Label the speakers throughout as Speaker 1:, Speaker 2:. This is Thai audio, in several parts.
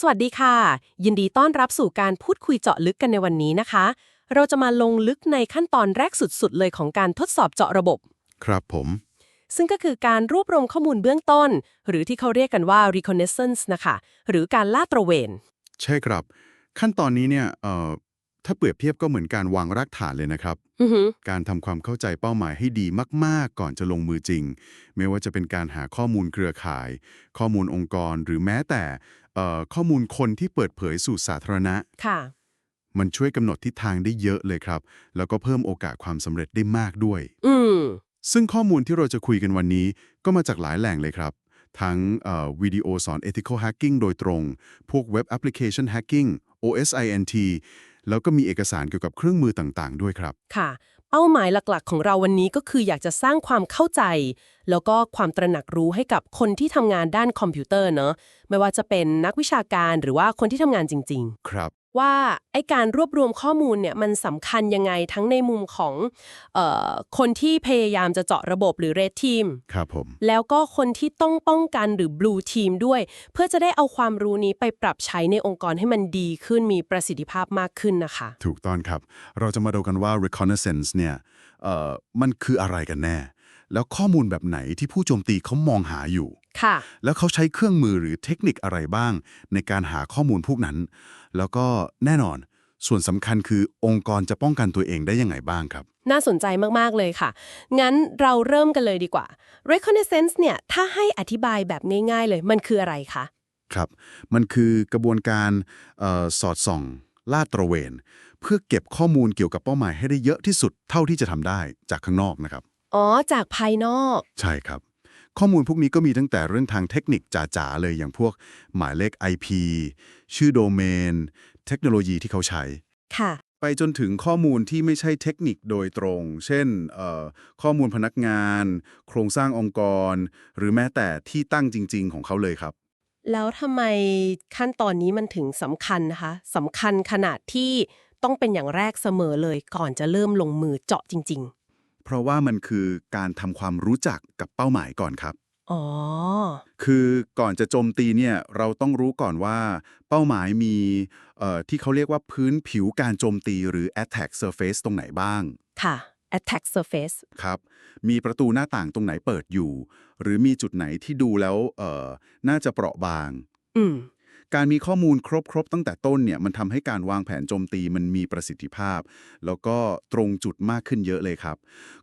Speaker 1: สวัสดีค่ะ ยินดีต้อนรับสู่การพูดคุยเจาะลึกกันในวันนี้นะคะ เราจะมาลงลึกในขั้นตอนแรกสุดๆ เลยของการทดสอบเจาะระบบ
Speaker 2: ครับผม
Speaker 1: ซึ่งก็คือการรวบรวมข้อมูลเบื้องต้น หรือที่เขาเรียกกันว่า reconnaissance นะคะ หรือการลาดตระเวน
Speaker 2: ใช่ครับ ขั้นตอนนี้เนี่ยเอ่อถ้าเปรียบเทียบก็เหมือนการวางรากฐานเลยนะครับ
Speaker 1: อือหือ
Speaker 2: การทำความเข้าใจเป้าหมายให้ดีมาก ๆ ก่อนจะลงมือจริง ไม่ว่าจะเป็นการหาข้อมูลเครือข่าย ข้อมูลองค์กร หรือแม้แต่เอ่อ ข้อมูลคนที่เปิดเผยสู่สาธารณะ
Speaker 1: ค่ะ
Speaker 2: มันช่วยกำหนดทิศทางได้เยอะเลยครับ แล้วก็เพิ่มโอกาสความสำเร็จได้มากด้วย
Speaker 1: อืม
Speaker 2: ซึ่งข้อมูลที่เราจะคุยกันวันนี้ก็มาจากหลายแหล่งเลยครับ ทั้งเอ่อวิดีโอสอน ethical hacking โดยตรง พวก web application hacking OSINT แล้วก็มีเอกสารเกี่ยวกับเครื่องมือต่างๆ ด้วยครับ
Speaker 1: ค่ะ เป้าหมายหลักๆ ของเราวันนี้ก็คืออยากจะสร้างความเข้าใจ แล้วก็ความตระหนักรู้ให้กับคนที่ทำงานด้านคอมพิวเตอร์เนอะไม่ว่าจะเป็นนักวิชาการหรือว่าคนที่ทำงานจริง ๆ
Speaker 2: ครับ
Speaker 1: ว่าไอการรวบรวมข้อมูลเนี่ยมันสำคัญยังไงทั้งในมุมของเออคนที่พยายามจะเจาะระบบหรือ Red Team
Speaker 2: ครับผม
Speaker 1: แล้วก็คนที่ต้องป้องกันหรือ Blue Team ด้วย เพื่อจะได้เอาความรู้นี้ไปปรับใช้ในองค์กรให้มันดีขึ้นมีประสิทธิภาพมากขึ้นนะคะ
Speaker 2: ถูกต้องครับ เราจะมาดูกันว่า reconnaissance เนี่ยเอ่อมันคืออะไรกันแน่ แล้วข้อมูลแบบไหนที่ผู้โจมตีเขามองหาอยู่
Speaker 1: ค่ะ
Speaker 2: แล้วเขาใช้เครื่องมือหรือเทคนิคอะไรบ้าง ในการหาข้อมูลพวกนั้น แล้วก็แน่นอน ส่วนสำคัญคือองค์กรจะป้องกันตัวเองได้ยังไงบ้างครับ
Speaker 1: น่าสนใจมาก ๆ เลยค่ะ งั้นเราเริ่มกันเลยดีกว่า reconnaissance เนี่ย ถ้าให้อธิบายแบบง่าย ๆ เลย มันคืออะไรคะ
Speaker 2: ครับ มันคือกระบวนการเออสอดส่อง ลาดตระเวน เพื่อเก็บข้อมูลเกี่ยวกับเป้าหมายให้ได้เยอะที่สุดเท่าที่จะทำได้จากข้างนอกนะครับ
Speaker 1: อ๋อ จากภายนอก
Speaker 2: ใช่ครับ ข้อมูลพวกนี้ก็มีตั้งแต่เรื่องทางเทคนิคจ๋าๆเลยอย่างพวกหมายเลข IP ชื่อโดเมน เทคโนโลยีที่เขาใช้
Speaker 1: ค่ะ
Speaker 2: ไปจนถึงข้อมูลที่ไม่ใช่เทคนิคโดยตรง เช่นเอ่อข้อมูลพนักงาน โครงสร้างองค์กร หรือแม้แต่ที่ตั้งจริง ๆ ของเขาเลยครับ
Speaker 1: แล้วทำไมขั้นตอนนี้มันถึงสำคัญนะคะสำคัญขนาดที่ต้องเป็นอย่างแรกเสมอเลยก่อนจะเริ่มลงมือเจาะจริง
Speaker 2: เพราะว่ามันคือการทำความรู้จักกับเป้าหมายก่อนครับ
Speaker 1: ๆอ๋อ
Speaker 2: คือก่อนจะโจมตีเนี่ยเราต้องรู้ก่อนว่าเป้าหมายมีเอ่อที่เขาเรียกว่าพื้นผิวการโจมตีหรือ attack surface ตรงไหนบ้าง
Speaker 1: ค่ะ attack surface
Speaker 2: ครับ มีประตูหน้าต่างตรงไหนเปิดอยู่ หรือมีจุดไหนที่ดูแล้วเอ่อน่าจะเปราะบาง
Speaker 1: อืม
Speaker 2: การมีข้อมูลครบๆตั้งแต่ต้นเนี่ยมันทำให้การวางแผนโจมตีมันมีประสิทธิภาพ แล้วก็ตรงจุดมากขึ้นเยอะเลยครับ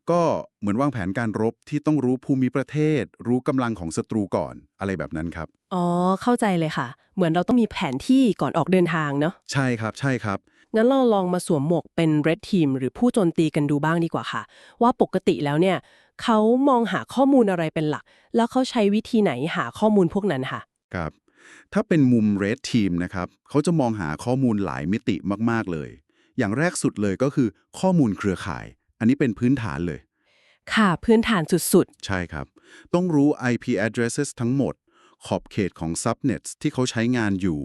Speaker 2: ก็เหมือนวางแผนการรบที่ต้องรู้ภูมิประเทศ รู้กำลังของศัตรูก่อนอะไรแบบนั้นครับ
Speaker 1: อ๋อ เข้าใจเลยค่ะ เหมือนเราต้องมีแผนที่ก่อนออกเดินทางเนาะ
Speaker 2: ใช่ครับใช่ครับ
Speaker 1: งั้นเราลองมาสวมหมวกเป็น red team หรือผู้โจมตีกันดูบ้างดีกว่าค่ะ ว่าปกติแล้วเนี่ยเขามองหาข้อมูลอะไรเป็นหลัก แล้วเขาใช้วิธีไหนหาข้อมูลพวกนั้นค่ะ
Speaker 2: ครับ ถ้าเป็นมุม Red Team นะครับเขาจะมองหาข้อมูลหลายมิติมาก ๆ เลย อย่างแรกสุดเลยก็คือข้อมูลเครือข่าย อันนี้เป็นพื้นฐานเลย
Speaker 1: ค่ะ พื้นฐานสุด
Speaker 2: ใช่ครับ ต้องรู้ IP addresses ทั้งหมด ขอบเขตของ subnets ที่เขาใช้งานอยู่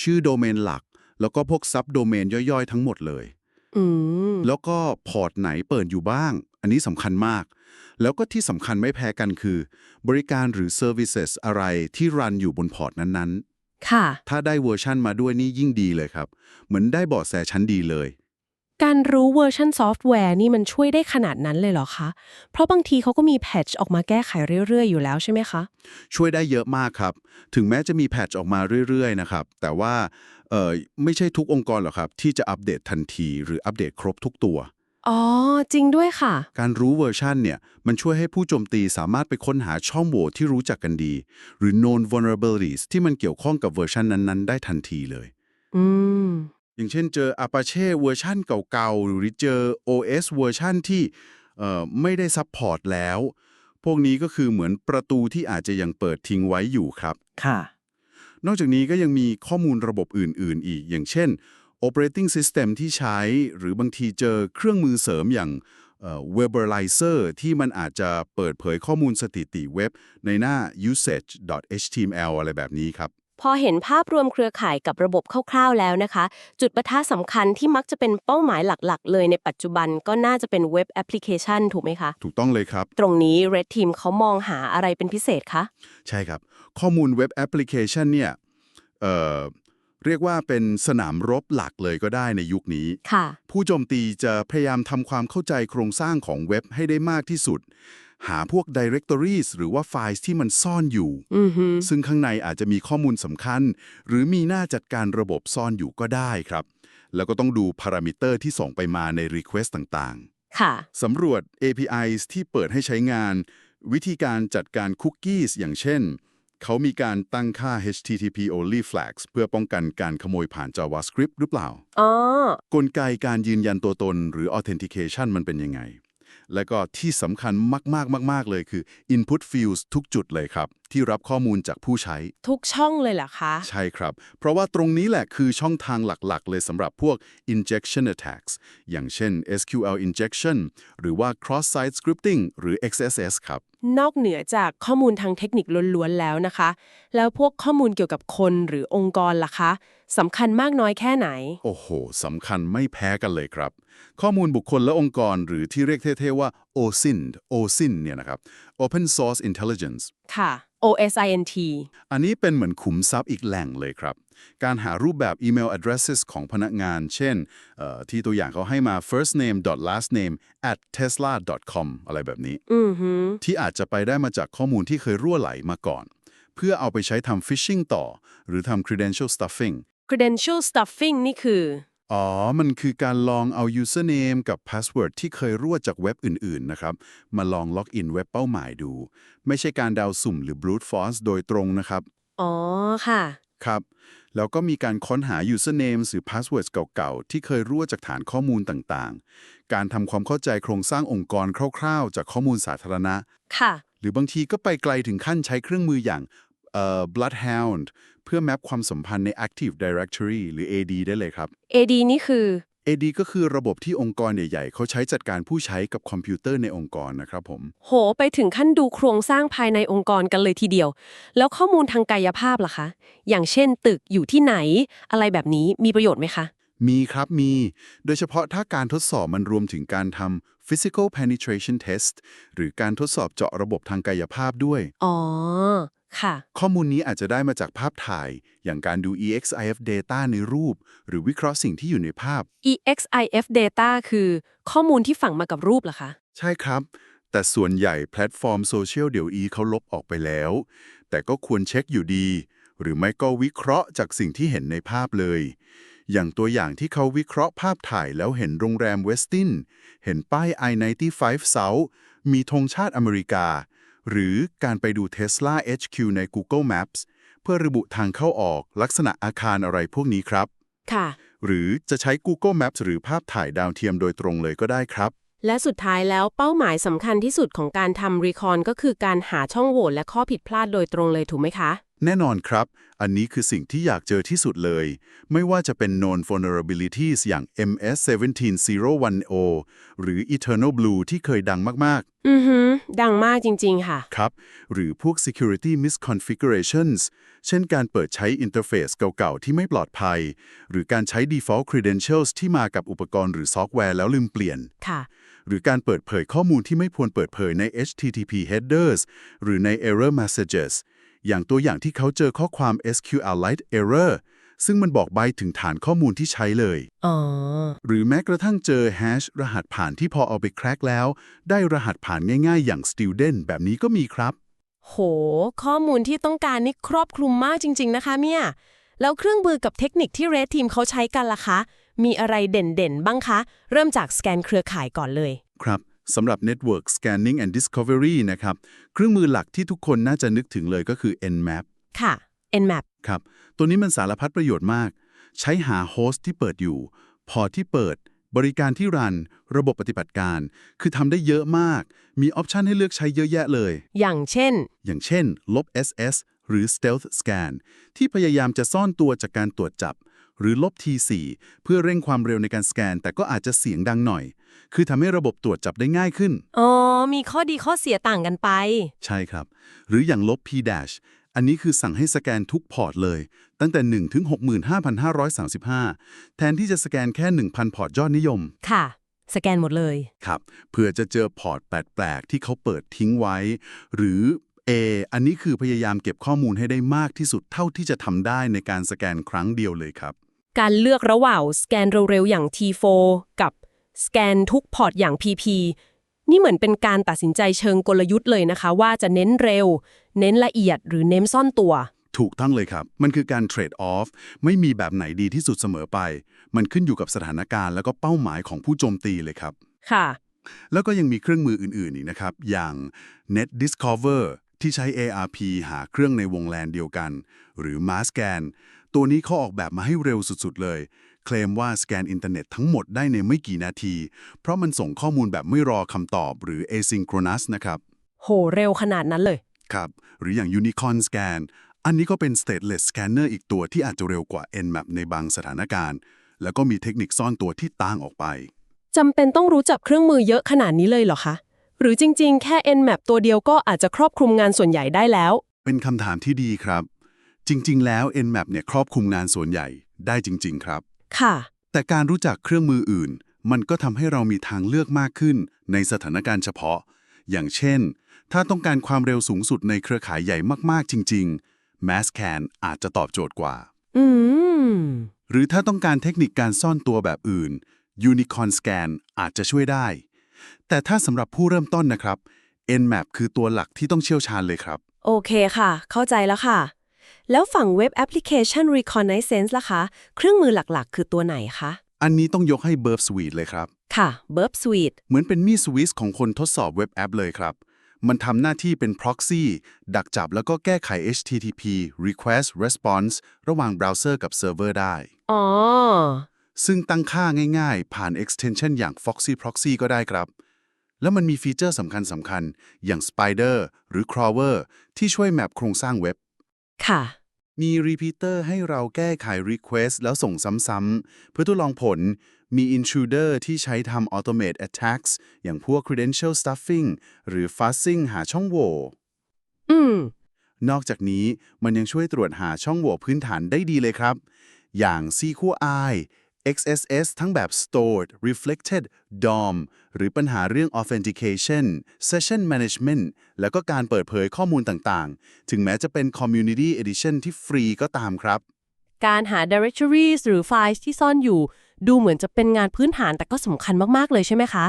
Speaker 2: ชื่อโดเมนหลัก แล้วก็พวก sub domain ย่อยๆ ทั้งหมดเลย
Speaker 1: ๆ อืม
Speaker 2: แล้วก็พอร์ตไหนเปิดอยู่บ้าง อันนี้สำคัญมาก แล้วก็ที่สำคัญไม่แพ้กันคือ บริการหรือ services อะไรที่รันอยู่บนพอร์ตนั้น
Speaker 1: ค่ะ
Speaker 2: ๆถ้าได้เวอร์ชั่นมาด้วยนี่ยิ่งดีเลยครับ เหมือนได้เบาะแสชั้นดีเลย
Speaker 1: การรู้เวอร์ชันซอฟต์แวร์นี่มันช่วยได้ขนาดนั้นเลยเหรอคะ เพราะบางทีเขาก็มีแพทช์ออกมาแก้ไขเรื่อยๆ อยู่แล้วใช่ไหมคะ
Speaker 2: ช่วยได้เยอะมากครับ ถึงแม้จะมีแพทช์ออกมาเรื่อยๆ นะครับ แต่ว่าเอ่อไม่ใช่ทุกองค์กรหรอกครับ ที่จะอัปเดตทันที หรืออัปเดตครบทุกตัว
Speaker 1: อ๋อ จริงด้วยค่ะ
Speaker 2: การรู้เวอร์ชันเนี่ย มันช่วยให้ผู้โจมตีสามารถไปค้นหาช่องโหว่ที่รู้จักกันดี หรือ known vulnerabilities ที่มันเกี่ยวข้องกับเวอร์ชันนั้นๆ ได้ทันทีเลย
Speaker 1: อืม
Speaker 2: อย่างเช่นเจอ Apache เวอร์ชันเก่าๆ หรือเจอ OS เวอร์ชันที่เอ่อไม่ได้ซัพพอร์ตแล้ว พวกนี้ก็คือเหมือนประตูที่อาจจะยังเปิดทิ้งไว้อยู่ครับ
Speaker 1: ค่ะ
Speaker 2: นอกจากนี้ก็ยังมีข้อมูลระบบอื่น ๆ อีก อย่างเช่น operating system ที่ใช้ หรือบางทีเจอเครื่องมือเสริมอย่างเอ่อ Weberizer ที่มันอาจจะเปิดเผยข้อมูลสถิติเว็บในหน้า usage.html อะไรแบบนี้ครับ
Speaker 1: พอเห็นภาพรวมเครือข่ายกับระบบคร่าวๆแล้วนะคะ จุดประทะสำคัญที่มักจะเป็นเป้าหมายหลักๆ เลยในปัจจุบันก็น่าจะเป็นเว็บแอปพลิเคชัน ถูกไหมคะ
Speaker 2: ถูกต้องเลยครับ
Speaker 1: ตรงนี้ Red Team เขามองหาอะไรเป็นพิเศษคะ
Speaker 2: ใช่ครับ ข้อมูลเว็บแอปพลิเคชันเนี่ยเอ่อ เรียกว่าเป็นสนามรบหลักเลยก็ได้ในยุคนี้
Speaker 3: ค่ะ
Speaker 2: ผู้โจมตีจะพยายามทำความเข้าใจโครงสร้างของเว็บให้ได้มากที่สุด หาพวก directories หรือว่าไฟล์ที่มันซ่อนอยู่
Speaker 1: อือฮึ
Speaker 2: ซึ่งข้างในอาจจะมีข้อมูลสำคัญ หรือมีหน้าจัดการระบบซ่อนอยู่ก็ได้ครับ แล้วก็ต้องดูพารามิเตอร์ที่ส่งไปมาใน Request ต่าง
Speaker 3: ค่ะ
Speaker 2: ๆ สำรวจ APIs ที่เปิดให้ใช้งาน วิธีการจัดการคุกกี้อย่างเช่น เขามีการตั้งค่า HTTP only flags เพื่อป้องกันการขโมยผ่าน JavaScript หรือเปล่า
Speaker 1: อ๋อ
Speaker 2: กลไกการยืนยันตัวตนหรือ authentication มันเป็นยังไง และก็ที่สำคัญมากๆมาก ๆ เลยคือ input fields ทุกจุดเลยครับ ที่รับข้อมูลจากผู้ใช้
Speaker 1: ทุกช่องเลยเหรอคะ
Speaker 2: ใช่ครับ เพราะว่าตรงนี้แหละคือช่องทางหลัก ๆ เลยสำหรับพวก injection attacks อย่างเช่น SQL injection หรือว่า cross site scripting หรือ XSS ครับ
Speaker 1: นอกเหนือจากข้อมูลทางเทคนิคล้วนๆแล้วนะคะ แล้วพวกข้อมูลเกี่ยวกับคนหรือองค์กรล่ะคะสำคัญมากน้อยแค่ไหน
Speaker 2: โอ้โหสำคัญไม่แพ้กันเลยครับ ข้อมูลบุคคลและองค์กรหรือที่เรียกเท่ๆว่า OSINT OSINT เนี่ยนะครับ Open Source Intelligence
Speaker 1: ค่ะ OSINT
Speaker 2: อันนี้เป็นเหมือนขุมทรัพย์อีกแหล่งเลยครับ การหารูปแบบอีเมล addresses ของพนักงาน เช่นเอ่อที่ตัวอย่างเขาให้มา first name last name at tesla com อะไรแบบนี้
Speaker 1: อือฮึ
Speaker 2: ที่อาจจะไปได้มาจากข้อมูลที่เคยรั่วไหลมาก่อน เพื่อเอาไปใช้ทำ phishing ต่อ หรือทำ credential stuffing
Speaker 1: credential stuffing นี่คือ
Speaker 2: อ๋อ มันคือการลองเอา username กับ password ที่เคยรั่วจากเว็บอื่น ๆ นะครับ มาลองล็อกอินเว็บเป้าหมายดู ไม่ใช่การดาวสุ่มหรือ brute force โดยตรงนะครับ
Speaker 1: อ๋อ ค่ะ
Speaker 2: ครับ แล้วก็มีการค้นหา username หรือ passwords เก่าๆ ที่เคยรั่วจากฐานข้อมูลต่างๆ การทำความเข้าใจโครงสร้างองค์กรคร่าวๆ จากข้อมูลสาธารณะ
Speaker 1: ค่ะ
Speaker 2: หรือบางทีก็ไปไกลถึงขั้นใช้เครื่องมืออย่างเอ่อ bloodhound เพื่อแมปความสัมพันธ์ใน active directory หรือ AD ได้เลยครับ
Speaker 1: AD นี่คือ
Speaker 2: AD ก็คือระบบที่องค์กรใหญ่ๆ เขาใช้จัดการผู้ใช้กับคอมพิวเตอร์ในองค์กรนะครับผม
Speaker 1: โห ไปถึงขั้นดูโครงสร้างภายในองค์กรกันเลยทีเดียว แล้วข้อมูลทางกายภาพล่ะคะ อย่างเช่นตึกอยู่ที่ไหน อะไรแบบนี้มีประโยชน์ไหมคะ
Speaker 2: มีครับมี โดยเฉพาะถ้าการทดสอบมันรวมถึงการทำ physical penetration test หรือการทดสอบเจาะระบบทางกายภาพด้วย
Speaker 1: อ๋อ ค่ะ
Speaker 2: ข้อมูลนี้อาจจะได้มาจากภาพถ่าย อย่างการดู EXIF data ในรูป หรือวิเคราะห์สิ่งที่อยู่ในภาพ
Speaker 1: EXIF data คือข้อมูลที่ฝังมากับรูปเหรอคะ
Speaker 2: ใช่ครับ แต่ส่วนใหญ่แพลตฟอร์มโซเชียลเดี๋ยวอีเขาลบออกไปแล้ว แต่ก็ควรเช็คอยู่ดี หรือไม่ก็วิเคราะห์จากสิ่งที่เห็นในภาพเลย อย่างตัวอย่างที่เขาวิเคราะห์ภาพถ่ายแล้วเห็นโรงแรมเวสติน เห็นป้าย I-95 South มีธงชาติอเมริกา หรือการไปดู Tesla HQ ใน Google Maps เพื่อระบุทางเข้าออกลักษณะอาคารอะไรพวกนี้ครับ
Speaker 1: ค่ะ
Speaker 2: หรือจะใช้ Google Maps หรือภาพถ่ายดาวเทียมโดยตรงเลยก็ได้ครับ
Speaker 1: และสุดท้ายแล้วเป้าหมายสำคัญที่สุดของการทำรีคอนก็คือการหาช่องโหว่และข้อผิดพลาดโดยตรงเลยถูกไหมคะ
Speaker 2: แน่นอนครับ อันนี้คือสิ่งที่อยากเจอที่สุดเลย ไม่ว่าจะเป็น known vulnerabilities อย่าง MS17010 หรือ Eternal Blue ที่เคยดังมาก
Speaker 1: อือฮึดังมากจริง ๆ ค่ะ
Speaker 2: ๆครับ หรือพวก security misconfigurations เช่นการเปิดใช้อินเทอร์เฟซเก่า ๆ ที่ไม่ปลอดภัย หรือการใช้ default credentials ที่มากับอุปกรณ์หรือซอฟต์แวร์แล้วลืมเปลี่ยน
Speaker 1: ค่ะ
Speaker 2: หรือการเปิดเผยข้อมูลที่ไม่ควรเปิดเผยใน HTTP headers หรือใน error messages อย่างตัวอย่างที่เขาเจอข้อความ SQLite error ซึ่งมันบอกใบถึงฐานข้อมูลที่ใช้เลย
Speaker 1: อ๋อ
Speaker 2: หรือแม้กระทั่งเจอ hash รหัสผ่านที่พอเอาไปแคร็กแล้ว ได้รหัสผ่านง่ายๆ อย่าง student แบบนี้ก็มีครับ
Speaker 1: โห ข้อมูลที่ต้องการนี่ครอบคลุมมากจริง ๆ นะคะเนี่ย แล้วเครื่องมือกับเทคนิคที่เรดทีมเขาใช้กันล่ะคะ มีอะไรเด่นๆ บ้างคะ เริ่มจากสแกนเครือข่ายก่อนเลย
Speaker 2: ครับ สำหรับ Network Scanning and Discovery นะครับ เครื่องมือหลักที่ทุกคนน่าจะนึกถึงเลยก็คือ Nmap
Speaker 1: ค่ะ Nmap
Speaker 2: ครับ ตัวนี้มันสารพัดประโยชน์มาก ใช้หาโฮสต์ที่เปิดอยู่ พอร์ตที่เปิด บริการที่รัน ระบบปฏิบัติการ คือทำได้เยอะมาก มีออปชันให้เลือกใช้เยอะแยะเลย
Speaker 1: อย่างเช่น
Speaker 2: อย่างเช่น ลบ SS หรือ Stealth Scan ที่พยายามจะซ่อนตัวจากการตรวจจับ หรือลบ T4 เพื่อเร่งความเร็วในการสแกน แต่ก็อาจจะเสียงดังหน่อย คือทำให้ระบบตรวจจับได้ง่ายขึ้น
Speaker 1: อ๋อ มีข้อดีข้อเสียต่างกันไป
Speaker 2: ใช่ครับ หรืออย่างลบ P dash อันนี้คือสั่งให้สแกนทุกพอร์ตเลย ตั้งแต่ 1 ถึง 65,535 แทนที่จะสแกนแค่ 1,000 พอร์ตยอดนิยม
Speaker 1: ค่ะ สแกนหมดเลย
Speaker 2: ครับเพื่อจะเจอพอร์ตแปลกๆที่เขาเปิดทิ้งไว้ หรือ A อันนี้คือพยายามเก็บข้อมูลให้ได้มากที่สุดเท่าที่จะทำได้ในการสแกนครั้งเดียวเลยครับ
Speaker 1: การเลือกระหว่างสแกนเร็วๆอย่าง T4 กับสแกนทุกพอร์ตอย่าง PP นี่เหมือนเป็นการตัดสินใจเชิงกลยุทธ์เลยนะคะ ว่าจะเน้นเร็ว เน้นละเอียดหรือเน้นซ่อนตัว
Speaker 2: ถูกต้องเลยครับ มันคือการเทรดออฟไม่มีแบบไหนดีที่สุดเสมอไป มันขึ้นอยู่กับสถานการณ์แล้วก็เป้าหมายของผู้โจมตีเลยครับ
Speaker 1: ค่ะ
Speaker 2: แล้วก็ยังมีเครื่องมืออื่นๆอีกนะครับ อย่าง Net Discover ที่ใช้ ARP หาเครื่องในวงแลนเดียวกัน หรือ Masscan ตัวนี้เขาออกแบบมาให้เร็วสุดๆเลย เคลมว่าสแกนอินเทอร์เน็ตทั้งหมดได้ในไม่กี่นาที เพราะมันส่งข้อมูลแบบไม่รอคำตอบหรือ asynchronous นะครับ
Speaker 1: โห เร็วขนาดนั้นเลย
Speaker 2: ครับ หรืออย่าง Unicorn Scan อันนี้ก็เป็น stateless scanner อีกตัวที่อาจจะเร็วกว่า Nmap ในบางสถานการณ์ แล้วก็มีเทคนิคซ่อนตัวที่ต่างออกไป
Speaker 1: จำเป็นต้องรู้จักเครื่องมือเยอะขนาดนี้เลยเหรอคะ หรือจริง ๆ แค่ Nmap ตัวเดียวก็อาจจะครอบคลุมงานส่วนใหญ่ได้แล้ว
Speaker 2: เป็นคำถามที่ดีครับ จริง ๆ แล้ว Nmap เนี่ยครอบคลุมงานส่วนใหญ่ได้จริง ๆ ครับ
Speaker 1: ค่ะ
Speaker 2: แต่การรู้จักเครื่องมืออื่น มันก็ทำให้เรามีทางเลือกมากขึ้นในสถานการณ์เฉพาะ อย่างเช่น ถ้าต้องการความเร็วสูงสุดในเครือข่ายใหญ่มากๆ จริง ๆ Masscan อาจจะตอบโจทย์กว่า
Speaker 1: อืม
Speaker 2: หรือถ้าต้องการเทคนิคการซ่อนตัวแบบอื่น Unicorn Scan อาจจะช่วยได้ แต่ถ้าสำหรับผู้เริ่มต้นนะครับ Nmap คือตัวหลักที่ต้องเชี่ยวชาญเลยครับ
Speaker 1: โอเคค่ะ เข้าใจแล้วค่ะ แล้วฝั่งเว็บแอปพลิเคชัน Reconnaissance ล่ะคะ เครื่องมือหลักๆ คือตัวไหนคะ
Speaker 2: อันนี้ต้องยกให้ Burp Suite เลยครับ
Speaker 1: ค่ะ Burp Suite
Speaker 2: เหมือนเป็นมีดสวิสของคนทดสอบเว็บแอปเลยครับ มันทำหน้าที่เป็น proxy ดักจับแล้วก็แก้ไข HTTP request response ระหว่างเบราว์เซอร์กับเซิร์ฟเวอร์ได้
Speaker 1: อ๋อ
Speaker 2: ซึ่งตั้งค่าง่ายๆ ผ่าน extension อย่าง Foxy Proxy ก็ได้ครับ แล้วมันมีฟีเจอร์สำคัญสำคัญๆอย่าง Spider หรือ Crawler ที่ช่วยแมปโครงสร้างเว็บ
Speaker 1: ค่ะ
Speaker 2: มี repeater ให้เราแก้ไข request แล้วส่งซ้ำๆเพื่อทดลองผล มี intruder ที่ใช้ทำ automate attacks อย่างพวก credential stuffing หรือ fuzzing หาช่องโหว่
Speaker 1: อืม
Speaker 2: นอกจากนี้มันยังช่วยตรวจหาช่องโหว่พื้นฐานได้ดีเลยครับ อย่าง SQI XSS ทั้งแบบ stored reflected DOM หรือปัญหาเรื่อง authentication session management แล้วก็การเปิดเผยข้อมูลต่างๆ ถึงแม้จะเป็น community edition ที่ฟรีก็ตามครับ
Speaker 1: การหา directories หรือไฟล์ที่ซ่อนอยู่ ดูเหมือนจะเป็นงานพื้นฐานแต่ก็สำคัญมาก ๆ เลยใช่ไหมคะ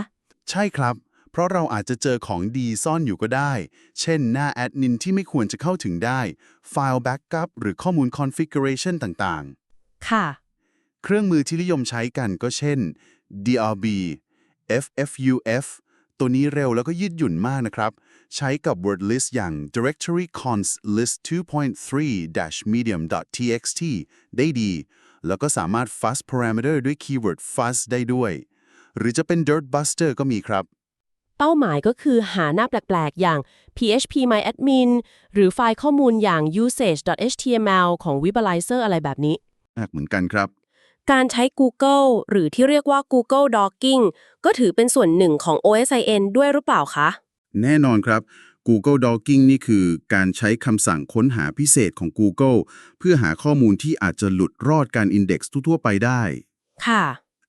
Speaker 2: ใช่ครับ เพราะเราอาจจะเจอของดีซ่อนอยู่ก็ได้ เช่นหน้าแอดมินที่ไม่ควรจะเข้าถึงได้ ไฟล์ backup หรือข้อมูล configuration ต่างๆ
Speaker 1: ค่ะ
Speaker 2: เครื่องมือที่นิยมใช้กันก็เช่น DRB FFUF ตัวนี้เร็วแล้วก็ยืดหยุ่นมากนะครับ ใช้กับ word list อย่าง directory const list 2.3-medium.txt ได้ดี แล้วก็สามารถ fuzz parameter ด้วย keyword fuzz ได้ด้วย หรือจะเป็น dirt buster ก็มีครับ
Speaker 1: เป้าหมายก็คือหาหน้าแปลก ๆ อย่าง phpMyAdmin หรือไฟล์ข้อมูลอย่าง usage.html ของ Webalizer อะไรแบบนี้
Speaker 2: มากเหมือนกันครับ
Speaker 1: การใช้ Google หรือที่เรียกว่า Google Dogging ก็ถือเป็นส่วนหนึ่งของ OSIN ด้วยหรือเปล่าคะ
Speaker 2: แน่นอนครับ Google Dogging นี่คือการใช้คำสั่งค้นหาพิเศษของ Google เพื่อหาข้อมูลที่อาจจะหลุดรอดการ Index ทั่วๆไปได้
Speaker 1: ค่ะ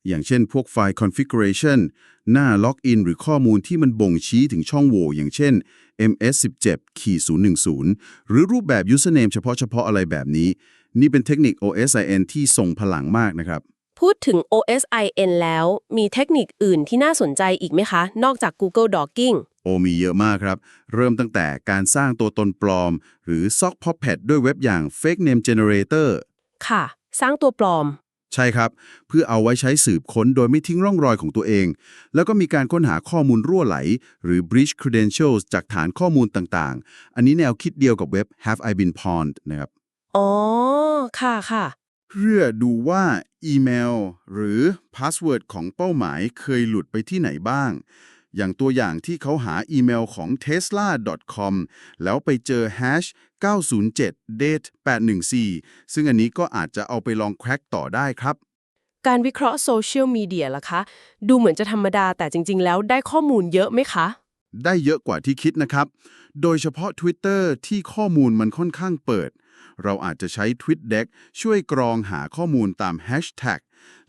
Speaker 2: อย่างเช่นพวกไฟล์ configuration หน้าล็อกอินหรือข้อมูลที่มันบ่งชี้ถึงช่องโหว่อย่างเช่น ms17-010 หรือรูปแบบ username เฉพาะๆอะไรแบบนี้ นี่เป็นเทคนิค OSIN ที่ทรงพลังมากนะครับ
Speaker 1: พูดถึง OSIN แล้วมีเทคนิคอื่นที่น่าสนใจอีกไหมคะ นอกจาก Google Dogging
Speaker 2: โอมีเยอะมากครับ เริ่มตั้งแต่การสร้างตัวตนปลอม หรือ Sock Puppet ด้วยเว็บอย่าง Fake Name Generator
Speaker 1: ค่ะ สร้างตัวปลอม
Speaker 2: ใช่ครับ เพื่อเอาไว้ใช้สืบค้นโดยไม่ทิ้งร่องรอยของตัวเอง แล้วก็มีการค้นหาข้อมูลรั่วไหล หรือ breach credentials จากฐานข้อมูลต่างๆ อันนี้แนวคิดเดียวกับเว็บ Have I Been Pawned นะครับ
Speaker 1: อ๋อ ค่ะค่ะ
Speaker 2: เพื่อดูว่าอีเมล หรือพาสเวิร์ดของเป้าหมายเคยหลุดไปที่ไหนบ้าง อย่างตัวอย่างที่เขาหาอีเมลของ tesla.com แล้วไปเจอ hash 907 date 814 ซึ่งอันนี้ก็อาจจะเอาไปลองแคร็กต่อได้ครับ
Speaker 1: การวิเคราะห์โซเชียลมีเดียล่ะคะ ดูเหมือนจะธรรมดาแต่จริง ๆ แล้วได้ข้อมูลเยอะไหมคะ
Speaker 2: ได้เยอะกว่าที่คิดนะครับ โดยเฉพาะ Twitter ที่ข้อมูลมันค่อนข้างเปิด เราอาจจะใช้ TweetDeck ช่วยกรองหาข้อมูลตาม Hashtag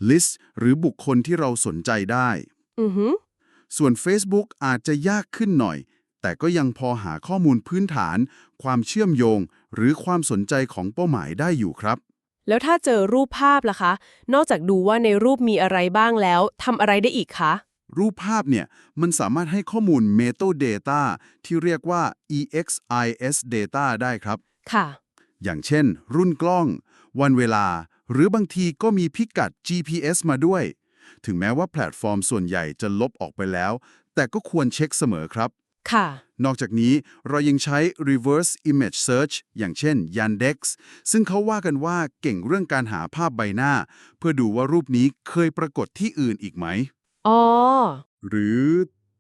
Speaker 2: List หรือบุคคลที่เราสนใจได้
Speaker 1: อือหือ
Speaker 2: ส่วน Facebook อาจจะยากขึ้นหน่อย แต่ก็ยังพอหาข้อมูลพื้นฐาน ความเชื่อมโยง หรือความสนใจของเป้าหมายได้อยู่ครับ
Speaker 1: แล้วถ้าเจอรูปภาพล่ะคะ นอกจากดูว่าในรูปมีอะไรบ้างแล้วทำอะไรได้อีกคะ
Speaker 2: รูปภาพเนี่ย มันสามารถให้ข้อมูล metadata ที่เรียกว่า EXIS data ได้ครับ
Speaker 1: ค่ะ
Speaker 2: อย่างเช่น รุ่นกล้อง วันเวลา หรือบางทีก็มีพิกัด GPS มาด้วย ถึงแม้ว่าแพลตฟอร์มส่วนใหญ่จะลบออกไปแล้ว แต่ก็ควรเช็คเสมอครับ
Speaker 1: ค่ะ
Speaker 2: นอกจากนี้เรายังใช้ reverse image search อย่างเช่น Yandex ซึ่งเขาว่ากันว่าเก่งเรื่องการหาภาพใบหน้า เพื่อดูว่ารูปนี้เคยปรากฏที่อื่นอีกไหม
Speaker 1: อ๋อ
Speaker 2: หรือ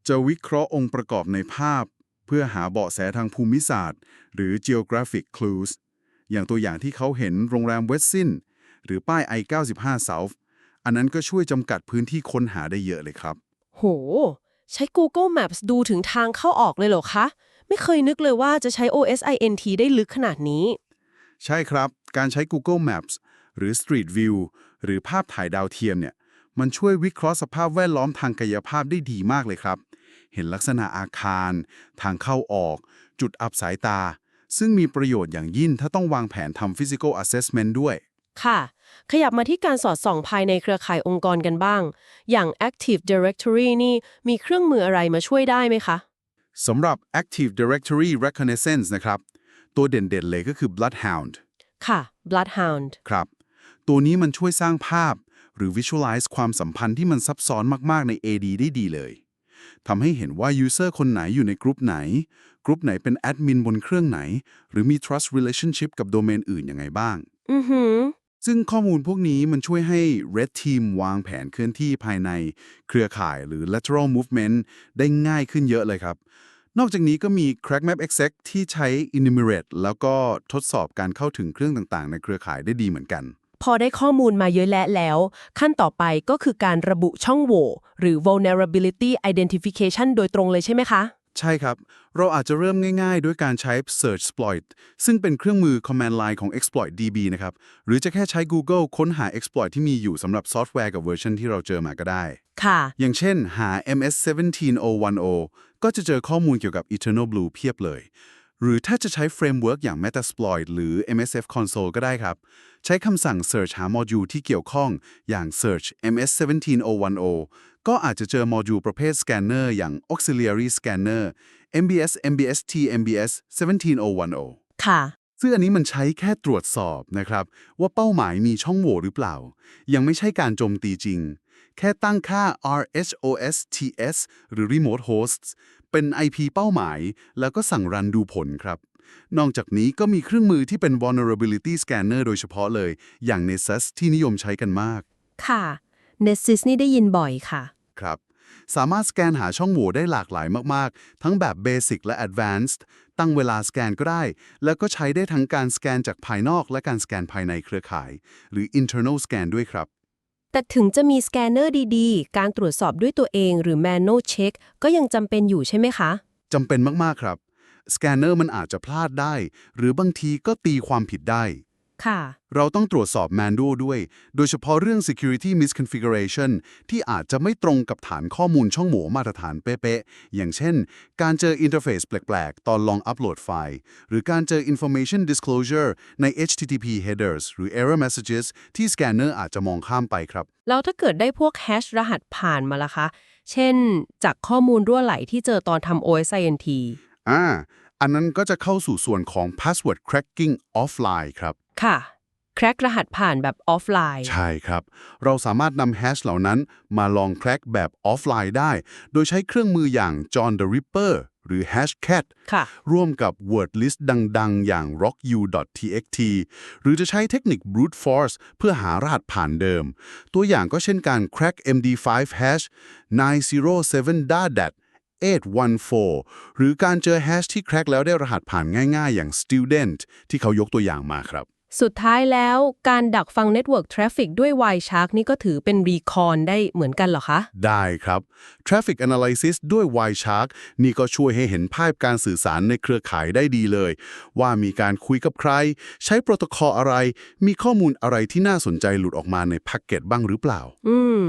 Speaker 2: จะวิเคราะห์องค์ประกอบในภาพ เพื่อหาเบาะแสทางภูมิศาสตร์ หรือ geographic clues อย่างตัวอย่างที่เขาเห็นโรงแรมเวสซินหรือป้าย I95 South อันนั้นก็ช่วยจำกัดพื้นที่ค้นหาได้เยอะเลยครับ
Speaker 1: โห ใช้ Google Maps ดูถึงทางเข้าออกเลยเหรอคะ ไม่เคยนึกเลยว่าจะใช้ OSINT ได้ลึกขนาดนี้
Speaker 2: ใช่ครับ การใช้ Google Maps หรือ Street View หรือภาพถ่ายดาวเทียมเนี่ย มันช่วยวิเคราะห์สภาพแวดล้อมทางกายภาพได้ดีมากเลยครับ เห็นลักษณะอาคาร ทางเข้าออก จุดอับสายตา ซึ่งมีประโยชน์อย่างยิ่งถ้าต้องวางแผนทำ Physical Assessment ด้วย
Speaker 1: ค่ะ ขยับมาที่การสอดส่องภายในเครือข่ายองค์กรกันบ้าง อย่าง Active Directory นี่มีเครื่องมืออะไรมาช่วยได้ไหมคะ
Speaker 2: สำหรับ Active Directory Reconnaissance นะครับ ตัวเด่นๆเลยก็คือ Bloodhound
Speaker 1: ค่ะ Bloodhound
Speaker 2: ครับ ตัวนี้มันช่วยสร้างภาพ หรือ Visualize ความสัมพันธ์ที่มันซับซ้อนมากๆใน AD ได้ดีเลยทำให้เห็นว่า User คนไหนอยู่ในกลุ่มไหน กลุ่มไหนเป็นแอดมินบนเครื่องไหน หรือมี Trust Relationship กับโดเมนอื่นยังไงบ้าง
Speaker 1: อือหือ
Speaker 2: ซึ่งข้อมูลพวกนี้มันช่วยให้ Red Team วางแผนเคลื่อนที่ภายในเครือข่ายหรือ lateral movement ได้ง่ายขึ้นเยอะเลยครับ นอกจากนี้ก็มี Crack Map Exec ที่ใช้ enumerate แล้วก็ทดสอบการเข้าถึงเครื่องต่างๆ ในเครือข่ายได้ดีเหมือนกัน
Speaker 1: พอได้ข้อมูลมาเยอะแยะแล้ว ขั้นต่อไปก็คือการระบุช่องโหว่หรือ vulnerability identification โดยตรงเลยใช่ไหมคะ
Speaker 2: ใช่ครับ เราอาจจะเริ่มง่ายๆ ด้วยการใช้ Search Exploit ซึ่งเป็นเครื่องมือ Command Line ของ Exploit DB นะครับ หรือจะแค่ใช้ Google ค้นหา Exploit ที่มีอยู่สำหรับซอฟต์แวร์กับเวอร์ชันที่เราเจอมาก็ได้
Speaker 1: ค่ะ
Speaker 2: อย่างเช่นหา MS17010 ก็จะเจอข้อมูลเกี่ยวกับ Eternal Blue เพียบเลย หรือถ้าจะใช้เฟรมเวิร์กอย่าง Metasploit หรือ MSF Console ก็ได้ครับ ใช้คำสั่ง Search หาโมดูลที่เกี่ยวข้องอย่าง Search MS17010 ก็อาจจะเจอโมดูลประเภท Scanner อย่าง Auxiliary Scanner MBS MBST MBS 17010
Speaker 1: ค่ะ
Speaker 2: ซึ่งอันนี้มันใช้แค่ตรวจสอบนะครับ ว่าเป้าหมายมีช่องโหว่หรือเปล่า ยังไม่ใช่การโจมตีจริง แค่ตั้งค่า RHOSTS หรือ Remote Hosts เป็น IP เป้าหมาย แล้วก็สั่งรันดูผลครับ นอกจากนี้ก็มีเครื่องมือที่เป็น Vulnerability Scanner โดยเฉพาะเลย อย่าง Nessus ที่นิยมใช้กันมาก
Speaker 1: ค่ะ Nessis นี่ได้ยินบ่อยค่ะ
Speaker 2: ครับ สามารถสแกนหาช่องโหว่ได้หลากหลายมาก ๆ ทั้งแบบ Basic และ Advanced ตั้งเวลาสแกนก็ได้ แล้วก็ใช้ได้ทั้งการสแกนจากภายนอกและการสแกนภายในเครือข่าย หรือ Internal Scan ด้วยครับ
Speaker 1: แต่ถึงจะมีสแกนเนอร์ดีๆ การตรวจสอบด้วยตัวเองหรือ manual check ก็ยังจำเป็นอยู่ใช่ไหมคะ
Speaker 2: จำเป็นมาก ๆ ครับ สแกนเนอร์มันอาจจะพลาดได้ หรือบางทีก็ตีความผิดได้
Speaker 1: ค่ะ
Speaker 2: เราต้องตรวจสอบ Manual ด้วย โดยเฉพาะเรื่อง Security Misconfiguration ที่อาจจะไม่ตรงกับฐานข้อมูลช่องโหว่มาตรฐานเป๊ะๆ อย่างเช่น การเจออินเทอร์เฟซแปลกๆ ตอนลองอัปโหลดไฟล์ หรือการเจอ Information Disclosure ใน HTTP headers หรือ Error Messages ที่สแกนเนอร์อาจจะมองข้ามไปครับ
Speaker 1: แล้วถ้าเกิดได้พวกแฮชรหัสผ่านมาล่ะคะ เช่น จากข้อมูลรั่วไหลที่เจอตอนทำ OSINT
Speaker 2: อ่าอันนั้นก็จะเข้าสู่ส่วนของ Password Cracking Offline ครับ
Speaker 1: ค่ะ แคร็กรหัสผ่านแบบออฟไลน์
Speaker 2: ใช่ครับ เราสามารถนำแฮชเหล่านั้นมาลองแคร็กแบบออฟไลน์ได้ โดยใช้เครื่องมืออย่าง John the Ripper หรือ Hashcat
Speaker 1: ค่ะ
Speaker 2: ร่วมกับ word list ดัง ๆ อย่าง rocku.txt หรือจะใช้เทคนิค brute force เพื่อหารหัสผ่านเดิม ตัวอย่างก็เช่นการ crack md5 hash 907 dadat 814 หรือการเจอแฮชที่แคร็กแล้วได้รหัสผ่านง่าย ๆ อย่าง student ที่เขายกตัวอย่างมาครับ
Speaker 1: สุดท้ายแล้วการดักฟัง Network Traffic ด้วย Wireshark นี่ก็ถือเป็น Recon ได้เหมือนกันเหรอคะ
Speaker 2: ได้ครับ Traffic Analysis ด้วย Wireshark นี่ก็ช่วยให้เห็นภาพการสื่อสารในเครือข่ายได้ดีเลย ว่ามีการคุยกับใคร ใช้โปรโตคอลอะไร มีข้อมูลอะไรที่น่าสนใจหลุดออกมาในแพ็กเกจบ้างหรือเปล่า
Speaker 1: อืม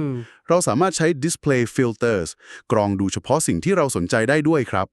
Speaker 2: เราสามารถใช้ Display Filters กรองดูเฉพาะสิ่งที่เราสนใจได้ด้วยครับ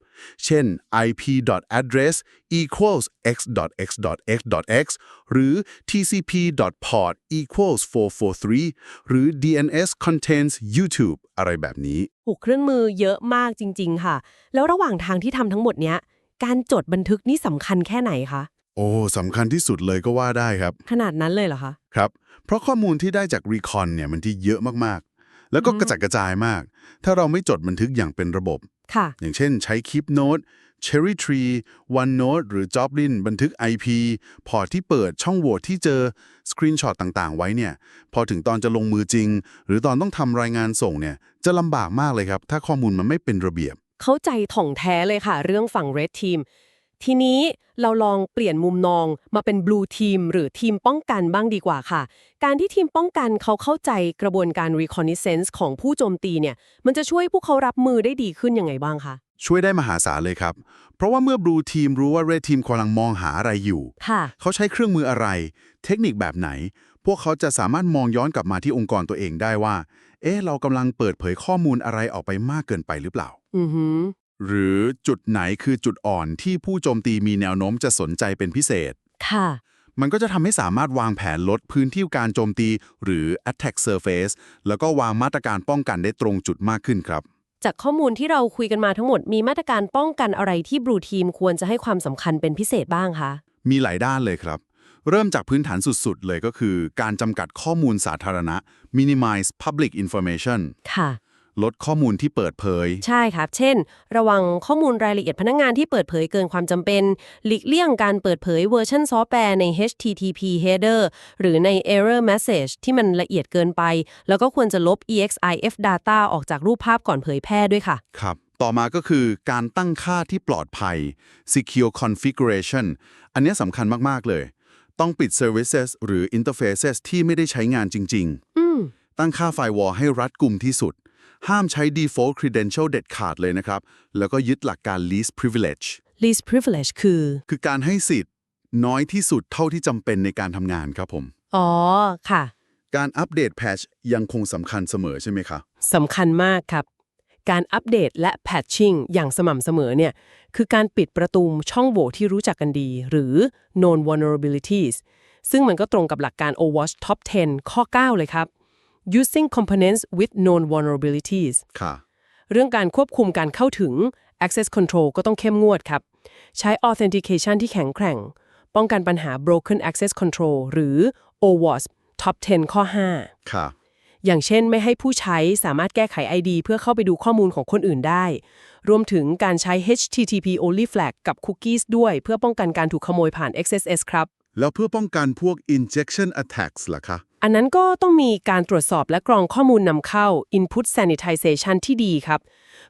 Speaker 2: เช่น ip.address equals x.x.x.x หรือ tcp.port equals 443 หรือ DNS contains YouTube อะไรแบบนี้
Speaker 1: โอ้เครื่องมือเยอะมากจริง ๆ ค่ะ แล้วระหว่างทางที่ทำทั้งหมดเนี้ย การจดบันทึกนี่สำคัญแค่ไหนคะ
Speaker 2: โอ้สำคัญที่สุดเลยก็ว่าได้ครับ
Speaker 1: ขนาดนั้นเลยเหรอคะ
Speaker 2: ครับ เพราะข้อมูลที่ได้จาก Recon เนี่ยมันที่เยอะมากๆ แล้วก็
Speaker 1: อืม
Speaker 2: กระจัดกระจายมาก ถ้าเราไม่จดบันทึกอย่างเป็นระบบ
Speaker 1: ค่ะ
Speaker 2: อย่างเช่นใช้ Keep Note Cherry Tree OneNote หรือ Joblin บันทึก IP พอร์ตที่เปิดช่องโหว่ที่เจอ Screenshot ต่างๆ ไว้เนี่ย พอถึงตอนจะลงมือจริง หรือตอนต้องทำรายงานส่งเนี่ย จะลำบากมากเลยครับ ถ้าข้อมูลมันไม่เป็นระเบียบ
Speaker 1: เข้าใจถ่องแท้เลยค่ะ เรื่องฝั่ง Red Team ทีนี้เราลองเปลี่ยนมุมมองมาเป็น Blue Team หรือทีมป้องกันบ้างดีกว่าค่ะ การที่ทีมป้องกันเขาเข้าใจกระบวนการ reconnaissance ของผู้โจมตีเนี่ย มันจะช่วยพวกเขารับมือได้ดีขึ้นยังไงบ้างคะ
Speaker 2: ช่วยได้มหาศาลเลยครับ เพราะว่าเมื่อ Blue Team รู้ว่า Red Team กำลังมองหาอะไรอยู่
Speaker 1: ค่ะ
Speaker 2: เขาใช้เครื่องมืออะไร เทคนิคแบบไหน พวกเขาจะสามารถมองย้อนกลับมาที่องค์กรตัวเองได้ว่า เอ๊ะ เรากำลังเปิดเผยข้อมูลอะไรออกไปมากเกินไปหรือเปล่า
Speaker 1: อือ หือ
Speaker 2: หรือจุดไหนคือจุดอ่อนที่ผู้โจมตีมีแนวโน้มจะสนใจเป็นพิเศษ
Speaker 1: ค่ะ
Speaker 2: มันก็จะทำให้สามารถวางแผนลดพื้นที่การโจมตี หรือ attack surface แล้วก็วางมาตรการป้องกันได้ตรงจุดมากขึ้นครับ
Speaker 1: จากข้อมูลที่เราคุยกันมาทั้งหมดมีมาตรการป้องกันอะไรที่ Blue Team ควรจะให้ความสำคัญเป็นพิเศษบ้างคะ
Speaker 2: มีหลายด้านเลยครับ เริ่มจากพื้นฐานสุดๆ เลยก็คือ การจำกัดข้อมูลสาธารณะ minimize public information
Speaker 1: ค่ะ
Speaker 2: ลดข้อมูลที่เปิดเผย
Speaker 1: ใช่ครับ เช่น ระวังข้อมูลรายละเอียดพนักงงานที่เปิดเผยเกินความจำเป็น หลีกเลี่ยงการเปิดเผยเวอร์ชันซอฟต์แวร์ใน HTTP header หรือใน error message ที่มันละเอียดเกินไป แล้วก็ควรจะลบ EXIF data ออกจากรูปภาพก่อนเผยแพร่ด้วยค่ะ
Speaker 2: ครับ ต่อมาก็คือการตั้งค่าที่ปลอดภัย secure configuration อันเนี้ยสำคัญมาก ๆ เลย ต้องปิด services หรือ interfaces ที่ไม่ได้ใช้งานจริง
Speaker 1: อืม
Speaker 2: ๆตั้งค่า firewall ให้รัดกุมที่สุด ห้ามใช้ default credential เด็ดขาดเลยนะครับ แล้วก็ยึดหลักการ least privilege
Speaker 1: least privilege คือ
Speaker 2: คือการให้สิทธิ์ น้อยที่สุดเท่าที่จำเป็นในการทำงานครับผม
Speaker 1: อ๋อ ค่ะ
Speaker 2: การอัปเดตแพทชยังคงสำคัญเสมอใช่ไหมคะ
Speaker 1: สำคัญมากครับ การอัปเดตและ patching อย่างสม่ำเสมอเนี่ยคือการปิดประตูช่องโหว่ที่รู้จักกันดี หรือ known vulnerabilities ซึ่งมันก็ตรงกับหลักการ OWASP Top 10 ข้อ 9 เลยครับ using components with known vulnerabilities
Speaker 2: ค่ะ
Speaker 1: เรื่องการควบคุมการเข้าถึง access control ก็ต้องเข้มงวดครับ ใช้ authentication ที่แข็งแกร่ง ป้องกันปัญหา broken access control หรือ OWASP Top 10 ข้อ 5
Speaker 2: ค่ะ
Speaker 1: อย่างเช่นไม่ให้ผู้ใช้สามารถแก้ไข ID เพื่อเข้าไปดูข้อมูลของคนอื่นได้ รวมถึงการใช้ HTTP only flag กับ cookies ด้วย เพื่อป้องกันการถูกขโมยผ่าน XSS ครับ
Speaker 2: แล้วเพื่อป้องกันพวก injection attacks ล่ะคะ
Speaker 1: อันนั้นก็ต้องมีการตรวจสอบและกรองข้อมูลนำเข้า input sanitization ที่ดีครับ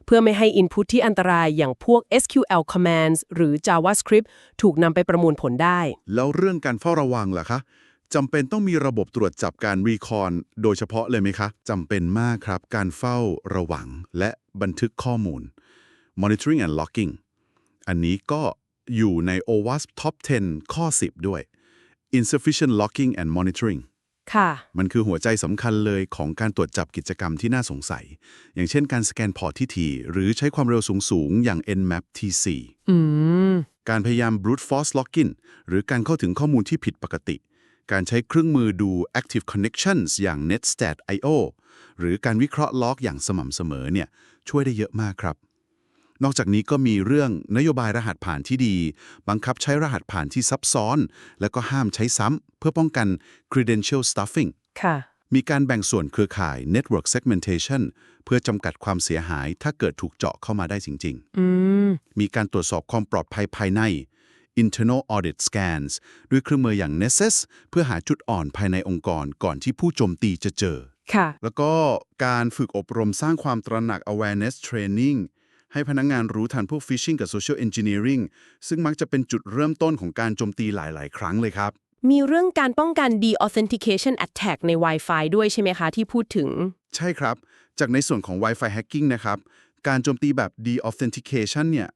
Speaker 1: เพื่อไม่ให้ input ที่อันตรายอย่างพวก SQL commands หรือ JavaScript ถูกนำไปประมวลผลได้
Speaker 2: แล้วเรื่องการเฝ้าระวังล่ะคะจำเป็นต้องมีระบบตรวจจับการรีคอนโดยเฉพาะเลยไหมคะจำเป็นมากครับ การเฝ้าระวังและบันทึกข้อมูล monitoring and logging อันนี้ก็อยู่ใน OWASP Top 10 ข้อ 10 ด้วย insufficient logging and monitoring
Speaker 1: ค่ะ
Speaker 2: มันคือหัวใจสำคัญเลยของการตรวจจับกิจกรรมที่น่าสงสัย อย่างเช่นการสแกนพอร์ตที่ทีหรือใช้ความเร็วสูง ๆ อย่าง Nmap T4
Speaker 1: อืม
Speaker 2: การพยายาม brute force login หรือการเข้าถึงข้อมูลที่ผิดปกติ การใช้เครื่องมือดู active connections อย่าง netstat.io หรือการวิเคราะห์ล็อกอย่างสม่ำเสมอเนี่ยช่วยได้เยอะมากครับ นอกจากนี้ก็มีเรื่องนโยบายรหัสผ่านที่ดี บังคับใช้รหัสผ่านที่ซับซ้อน แล้วก็ห้ามใช้ซ้ำเพื่อป้องกัน credential stuffing
Speaker 1: ค่ะ
Speaker 2: มีการแบ่งส่วนเครือข่าย network segmentation เพื่อจำกัดความเสียหายถ้าเกิดถูกเจาะเข้ามาได้จริง ๆ
Speaker 1: อืม
Speaker 2: มีการตรวจสอบความปลอดภัยภายใน internal audit scans ด้วยเครื่องมืออย่าง Nessus เพื่อหาจุดอ่อนภายในองค์กรก่อนที่ผู้โจมตีจะเจอ
Speaker 1: ค่ะ
Speaker 2: แล้วก็การฝึกอบรมสร้างความตระหนัก awareness training ให้พนักงงานรู้ทันพวก phishing กับ social engineering ซึ่งมักจะเป็นจุดเริ่มต้นของการโจมตีหลาย ๆ ครั้งเลยครับ
Speaker 1: มีเรื่องการป้องกัน de-authentication attack ใน Wi-Fi ด้วยใช่ไหมคะที่พูดถึง
Speaker 2: ใช่ครับ จากในส่วนของ Wi-Fi hacking นะครับ การโจมตีแบบ de-authentication เนี่ย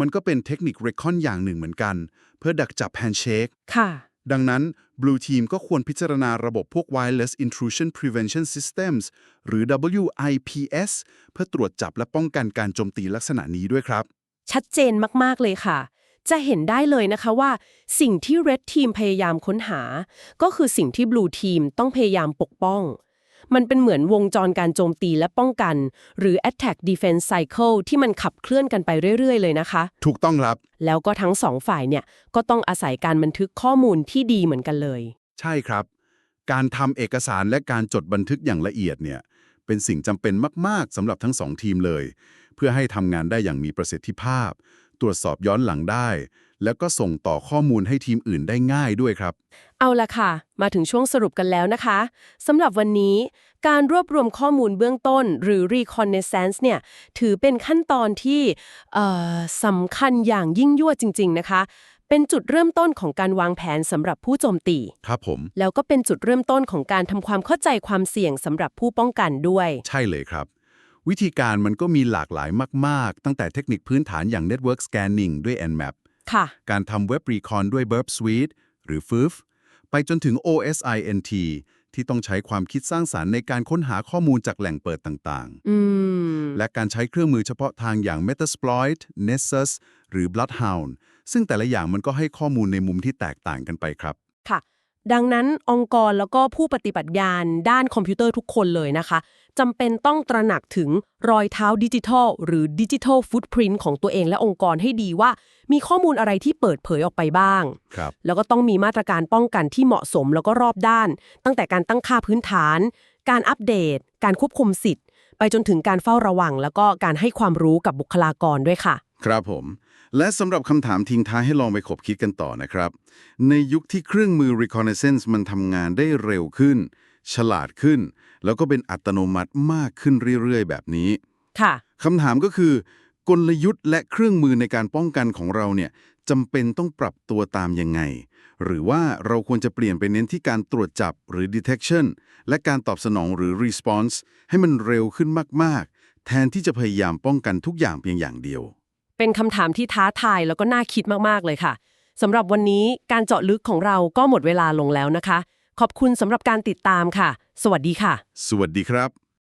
Speaker 2: มันก็เป็นเทคนิค Recon อย่างหนึ่งเหมือนกัน เพื่อดักจับ handshake
Speaker 1: ค่ะ
Speaker 2: ดังนั้น Blue Team ก็ควรพิจารณาระบบพวก Wireless Intrusion Prevention Systems หรือ WIPS เพื่อตรวจจับและป้องกันการโจมตีลักษณะนี้ด้วยครับ
Speaker 1: ชัดเจนมากๆเลยค่ะ จะเห็นได้เลยนะคะว่า สิ่งที่ Red Team พยายามค้นหา ก็คือสิ่งที่ Blue Team ต้องพยายามปกป้อง มันเป็นเหมือนวงจรการโจมตีและป้องกัน หรือ Attack Defense Cycle ที่มันขับเคลื่อนกันไปเรื่อย ๆ เลยนะคะ
Speaker 2: ถูกต้องครับ
Speaker 1: แล้วก็ทั้งสองฝ่ายเนี่ยก็ต้องอาศัยการบันทึกข้อมูลที่ดีเหมือนกันเลย
Speaker 2: ใช่ครับ การทำเอกสารและการจดบันทึกอย่างละเอียดเนี่ยเป็นสิ่งจำเป็นมาก ๆสำหรับทั้งสองทีมเลย เพื่อให้ทำงานได้อย่างมีประสิทธิภาพ ตรวจสอบย้อนหลังได้ แล้วก็ส่งต่อข้อมูลให้ทีมอื่นได้ง่ายด้วยครับ
Speaker 1: เอาละค่ะ มาถึงช่วงสรุปกันแล้วนะคะสำหรับวันนี้การรวบรวมข้อมูลเบื้องต้น หรือ reconnaissance เนี่ยถือเป็นขั้นตอนที่เอ่อสำคัญอย่างยิ่งยวดจริง ๆ นะคะเป็นจุดเริ่มต้นของการวางแผนสำหรับผู้โจมตี
Speaker 2: ครับผม
Speaker 1: แล้วก็เป็นจุดเริ่มต้นของการทำความเข้าใจความเสี่ยงสำหรับผู้ป้องกันด้วย
Speaker 2: ใช่เลยครับ วิธีการมันก็มีหลากหลายมาก ๆ ตั้งแต่เทคนิคพื้นฐานอย่าง Network Scanning ด้วย Nmap
Speaker 1: ค่ะ
Speaker 2: การทำเว็บ Recon ด้วย Burp Suite หรือ FOOF ไปจนถึง OSINT ที่ต้องใช้ความคิดสร้างสารรค์ในการค้นหาข้อมูลจากแหล่งเปิดต่าง
Speaker 1: อืม
Speaker 2: ๆและการใช้เครื่องมือเฉพาะทางอย่าง Metasploit Nessus หรือ Bloodhound ซึ่งแต่ละอย่างมันก็ให้ข้อมูลในมุมที่แตกต่างกันไปครับ
Speaker 1: ค่ะ ดังนั้นองค์กรแล้วก็ผู้ปฏิบัติงานด้านคอมพิวเตอร์ทุกคนเลยนะคะ จำเป็นต้องตระหนักถึงรอยเท้าดิจิทัล หรือดิจิทัลฟุตพิ i นของตัวเองและองค์กรให้ดีว่า มีข้อมูลอะไรที่เปิดเผยออกไปบ้าง
Speaker 2: ครับ
Speaker 1: แล้วก็ต้องมีมาตรการป้องกันที่เหมาะสมแล้วก็รอบด้าน ตั้งแต่การตั้งค่าพื้นฐาน การอัปเดต การควบคุมสิทธิ์ ไปจนถึงการเฝ้าระวัง แล้วก็การให้ความรู้กับบุคลากรด้วยค่ะ
Speaker 2: ครับผม และสำหรับคำถามทิ้งท้ายให้ลองไปขบคิดกันต่อนะครับ ในยุคที่เครื่องมือ reconnaissance มันทำงานได้เร็วขึ้น ฉลาดขึ้น แล้วก็เป็นอัตโนมัติมากขึ้นเรื่อยๆ แบบนี้
Speaker 1: ค่ะ
Speaker 2: คำถามก็คือกลยุทธ์และเครื่องมือในการป้องกันของเราเนี่ยจำเป็นต้องปรับตัวตามยังไง หรือว่าเราควรจะเปลี่ยนไปเน้นที่การตรวจจับหรือ detection และการตอบสนองหรือ response ให้มันเร็วขึ้นมากๆ แทนที่จะพยายามป้องกันทุกอย่างเพียงอย่างเดียว
Speaker 1: เป็นคำถามที่ท้าทายแล้วก็น่าคิดมากๆเลยค่ะสำหรับวันนี้การเจาะลึกของเราก็หมดเวลาลงแล้วนะคะ ขอบคุณสำหรับการติดตามค่ะ สวัสดีค่ะ
Speaker 2: สวัสดีครับ